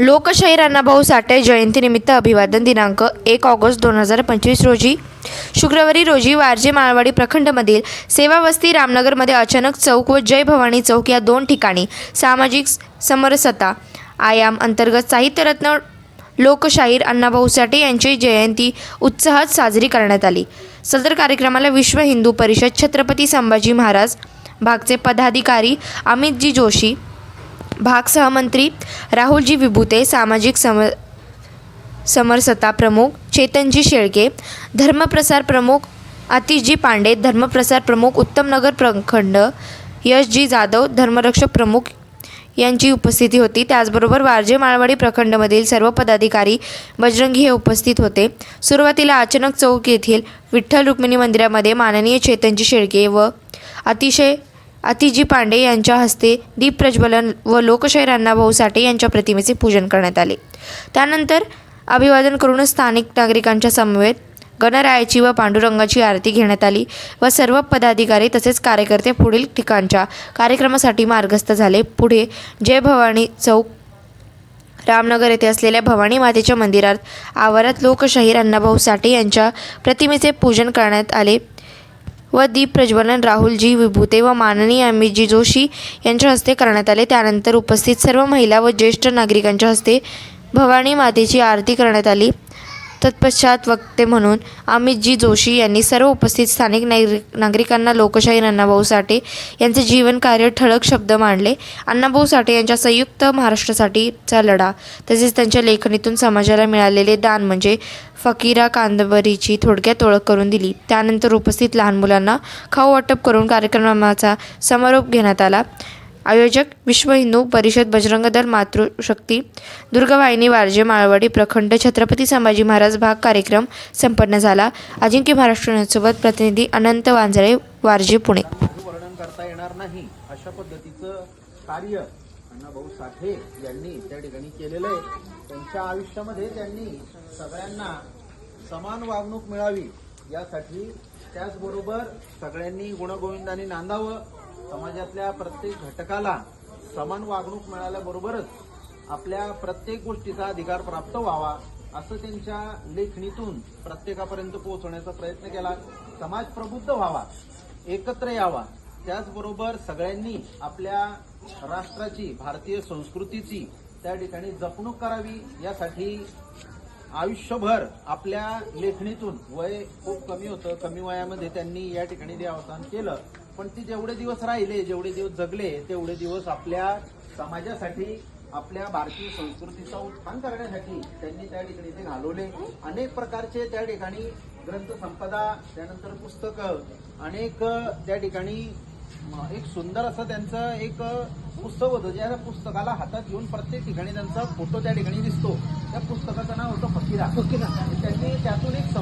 लोकशाहीर अण्णाभाऊ साठे जयंतीनिमित्त अभिवादन दिनांक एक ऑगस्ट दोन हजार पंचवीस रोजी. शुक्रवारी रोजी वारजे माळवाडी प्रखंडमधील सेवावस्ती रामनगरमध्ये अचानक चौक व जय भवानी चौक या दोन ठिकाणी सामाजिक समरसता आयाम अंतर्गत साहित्यरत्न लोकशाहीर अण्णाभाऊ साठे यांची जयंती उत्साहात साजरी करण्यात आली. सदर कार्यक्रमाला विश्व हिंदू परिषद छत्रपती संभाजी महाराज भागचे पदाधिकारी अमितजी जोशी भाग सहमंत्री राहुलजी विभुते सामाजिक सम समरसता प्रमुख चेतनजी शेळके धर्मप्रसार प्रमुख आतिशजी पांडे धर्मप्रसार प्रमुख उत्तमनगर प्रखंड यशजी जाधव धर्मरक्षक प्रमुख यांची उपस्थिती होती. त्याचबरोबर वारजे माळवाडी प्रखंडमधील सर्व पदाधिकारी बजरंगी हे उपस्थित होते. सुरुवातीला अचानक चौक येथील विठ्ठल रुक्मिणी मंदिरामध्ये माननीय चेतनजी शेळके व अतिशय अतिजी पांडे यांच्या हस्ते दीप प्रज्वलन व लोकशाहीर अण्णाभाऊ साठे यांच्या प्रतिमेचे पूजन करण्यात आले. त्यानंतर अभिवादन करून स्थानिक नागरिकांच्या समवेत गणरायाची व पांडुरंगाची आरती घेण्यात आली व सर्व पदाधिकारी तसेच कार्यकर्ते पुढील ठिकाणच्या कार्यक्रमासाठी मार्गस्थ झाले. पुढे जय भवानी चौक रामनगर येथे असलेल्या भवानी मातेच्या मंदिरात आवारात लोकशाहीर अण्णाभाऊ साठे यांच्या प्रतिमेचे पूजन करण्यात आले. व दीप प्रज्वलन राहुलजी विभूते व माननीय अमितजी जोशी यांच्या हस्ते करण्यात आले. त्यानंतर उपस्थित सर्व महिला व ज्येष्ठ नागरिकांच्या हस्ते भवानी मातेची आरती करण्यात आली. तत्पश्चात वक्ते म्हणून अमितजी जोशी यांनी सर्व उपस्थित स्थानिक नागरिक नागरिकांना लोकशाहीर अण्णाभाऊ साठे यांचे जीवन कार्य ठळक शब्द मांडले. अण्णाभाऊ साठे यांच्या संयुक्त महाराष्ट्रासाठीचा लढा तसेच त्यांच्या लेखणीतून समाजाला मिळालेले दान म्हणजे फकीरा कांदबरीची थोडक्यात ओळख करून दिली. त्यानंतर उपस्थित लहान मुलांना खाऊ वाटप करून कार्यक्रमाचा समारोप घेण्यात आला. आयोजक विश्व हिंदू परिषद बजरंग दल मातृशक्ती दुर्गवाहिनी वारजे माळवाडी प्रखंड छत्रपती संभाजी महाराज भाग कार्यक्रम संपन्न झाला. अजिंक्य महाराष्ट्र न्यूजसोबत प्रतिनिधी अनंत वांजळे वारजे पुणे. वर्णन करता येणार नाही अशा पद्धतीचं कार्य अण्णाभाऊ साठे यांनी त्या ठिकाणी केलेलं आहे. त्यांच्या आयुष्यामध्ये त्यांनी सगळ्यांना समान वागणूक मिळावी यासाठी त्याचबरोबर सगळ्यांनी गुणगोविंदाने नांदावं. समाजातल्या प्रत्येक घटकाला समान वागणूक मिळाल्याबरोबरच आपल्या प्रत्येक गोष्टीचा अधिकार प्राप्त व्हावा असं त्यांच्या लेखणीतून प्रत्येकापर्यंत पोहोचवण्याचा प्रयत्न केला. समाज प्रबुद्ध व्हावा एकत्र यावा त्याचबरोबर सगळ्यांनी आपल्या राष्ट्राची भारतीय संस्कृतीची त्या ठिकाणी जपणूक करावी यासाठी आयुष्यभर आपल्या लेखणीतून वय खूप कमी होतं. कमी वयामध्ये त्यांनी या ठिकाणी देहावसान केलं. पण ती जेवढे दिवस राहिले जेवढे दिवस जगले तेवढे दिवस आपल्या समाजासाठी आपल्या भारतीय संस्कृतीचा उत्थान करण्यासाठी त्यांनी त्या ठिकाणी ते घालवले. अनेक प्रकारचे त्या ठिकाणी ग्रंथ संपदा त्यानंतर पुस्तकं अनेक त्या ठिकाणी एक सुंदर असं त्यांचं एक पुस्तक होतं ज्या पुस्तकाला हातात घेऊन प्रत्येक ठिकाणी त्यांचा फोटो त्या ठिकाणी दिसतो. त्या पुस्तकाचं नाव होतं फकीरा. त्यांनी त्यातून एक